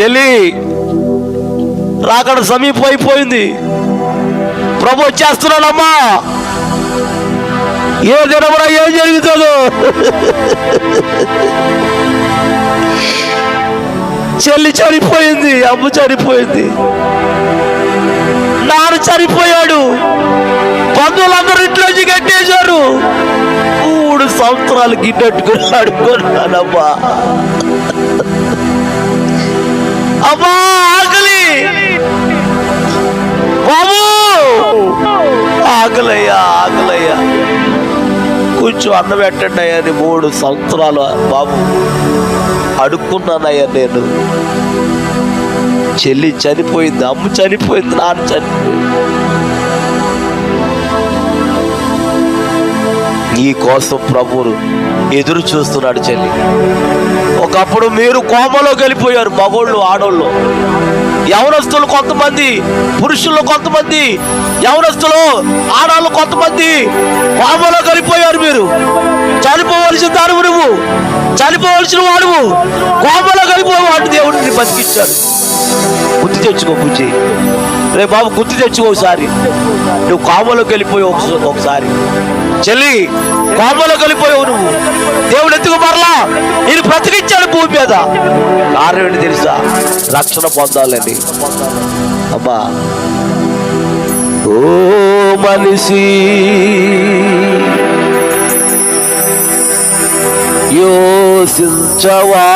చెల్లి రాకడ సమీపం అయిపోయింది. ప్రభు వచ్చేస్తున్నాడమ్మా. ఏ దినమున ఏం జరుగుతుందో. చెల్లి చనిపోయింది అమ్మ చనిపోయింది. నాన్న చనిపోయాడు. బంధువులందరూ ఇంట్లోంచి కట్టేశారు. మూడు సంవత్సరాలు గిన్నెట్టుకుని అడుగున్నానమ్మా ఆకలయ్యా ఆకలయ్యా కొంచెం అన్నం పెట్టండి అయ్యా అని మూడు సంవత్సరాలు బాబు. అడుక్కున్నానయ్యా నేను. చెల్లి చనిపోయింది అమ్మ చనిపోయింది నాన్న చనిపోయింది. నీ కోసం ప్రభువులు ఎదురు చూస్తున్నాడు చెల్లి. ఒకప్పుడు మీరు కోమలో వెళ్ళిపోయారు మగోళ్ళు ఆడోళ్ళు. యవనస్తులు కొంతమంది పురుషులు కొంతమంది యవనస్తులు ఆడవాళ్ళు కొంతమంది పాపలో కలిపోయారు మీరు. చనిపోవలసిన దానివు నువ్వు. చనిపోవలసిన వాడువు కోపలో కలిపోవాడు దేవుడిని బతికించాడు గుర్తు తెచ్చుకో బుజ్జి రే బాబు గుర్తు తెచ్చుకో ఒకసారి. నువ్వు కామలోకి వెళ్ళిపోయావు ఒకసారి. చెల్లి కామలోకి వెళ్ళిపోయావు నువ్వు. దేవుడు ఎందుకు మరలా? నేను బ్రతికించాడు భూమి మీద. కారణం ఏంటి తెలుసా? రక్షణ పొందాలని అబ్బా. ఓ మనిషి. యోసించవా?